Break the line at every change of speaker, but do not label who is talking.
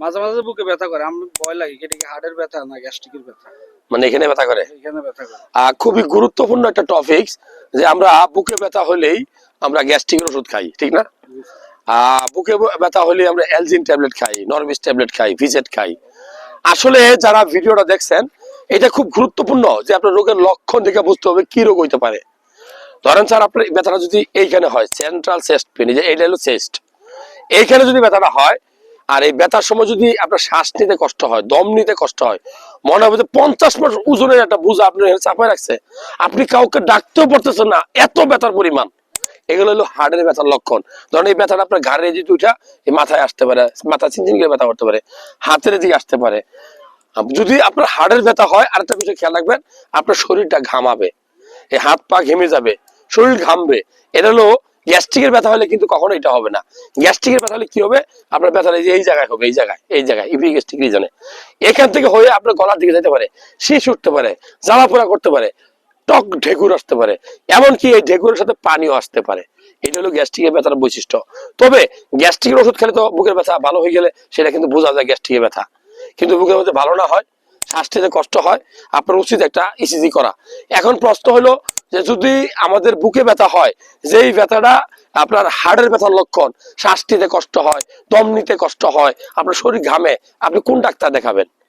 মাঝে মাঝে বুকে ব্যথা করে আমি ভয় লাগে এটা কি হার্টের ব্যথা না গ্যাস্ট্রিকের ব্যথা?
মানে এখানে ব্যথা করে?
এখানে ব্যথা করে।
খুবই গুরুত্বপূর্ণ একটা টপিক যে আমরা বুকে ব্যথা হলেই আমরা গ্যাস্ট্রিকের ওষুধ খাই ঠিক না? বুকে ব্যথা হলে আমরা এলজিন ট্যাবলেট খাই নরমিস ট্যাবলেট খাই ভিজেট খাই। আসলে যারা ভিডিওটা দেখছেন এটা খুব গুরুত্বপূর্ণ যে আপনার রোগের লক্ষণ দেখে বুঝতে হবে কি রোগ হইতে পারে। ধরেন স্যার আপনার ব্যথাটা যদি এইখানে হয় সেন্ট্রাল চেস্ট পেন যে এইটা হলো চেস্ট এইখানে যদি ব্যথাটা হয় আর এই ব্যথার সময় যদি আপনার শ্বাস নিতে কষ্ট হয়, দম নিতে কষ্ট হয় মনে হবে যে পঞ্চাশ মাস ওজনের একটা বোঝা আপনি চাপায় রাখছে, আপনি কাউকে ডাকতেও পারতেছেন না, এত ব্যথার পরিমাণ। এগুলো হলো হার্টের ব্যথার লক্ষণ। ধরেন এই ব্যথাটা আপনার ঘাড়ে যদি উঠা, এই মাথায় আসতে পারে মাথা চিনচিন করে ব্যথা করতে পারে, হাতের দিকে আসতে পারে। যদি আপনার হাড়ের ব্যথা হয়, আরেকটা বিষয় খেয়াল রাখবেন, আপনার শরীরটা ঘামাবে, এই হাত পা ঘেমে যাবে, শরীর ঘামবে। এটা হলো গ্যাস্ট্রিকের ব্যথা হলে কিন্তু কখনো এটা হবে না। গ্যাস্ট্রিকের ব্যথা হলে কি হবে? আপনার ব্যথা যে, এই জায়গায় হবে এই জায়গায় এই জায়গায় ইপিগ্যাস্ট্রিক রিজনে এখান থেকে হয়ে আপনার গলার দিকে যেতে পারে শীষ উঠতে পারে জ্বালা করতে পারে টক ঢেকুর আসতে পারে, এমনকি এই ঢেকুরের সাথে পানিও আসতে পারে। এটা হলো গ্যাস্ট্রিকের ব্যথার বৈশিষ্ট্য। তবে গ্যাস্ট্রিকের ওষুধ খেলে তো বুকের ব্যথা ভালো হয়ে গেলে সেটা কিন্তু বোঝা যায় গ্যাস্ট্রিকের ব্যথা। কিন্তু বুকের মধ্যে ভালো না হয় শ্বাস নিতে কষ্ট হয়, আপনার উচিত একটা ইসিজি করা। এখন প্রশ্ন হলো যে যদি আমাদের বুকে ব্যথা হয়, যেই ব্যথাটা আপনার হাড়ের ব্যথার লক্ষণ শ্বাস কষ্ট হয়, দম নিতে কষ্ট হয়, আপনার শরীর ঘামে, আপনি কোন ডাক্তার দেখাবেন?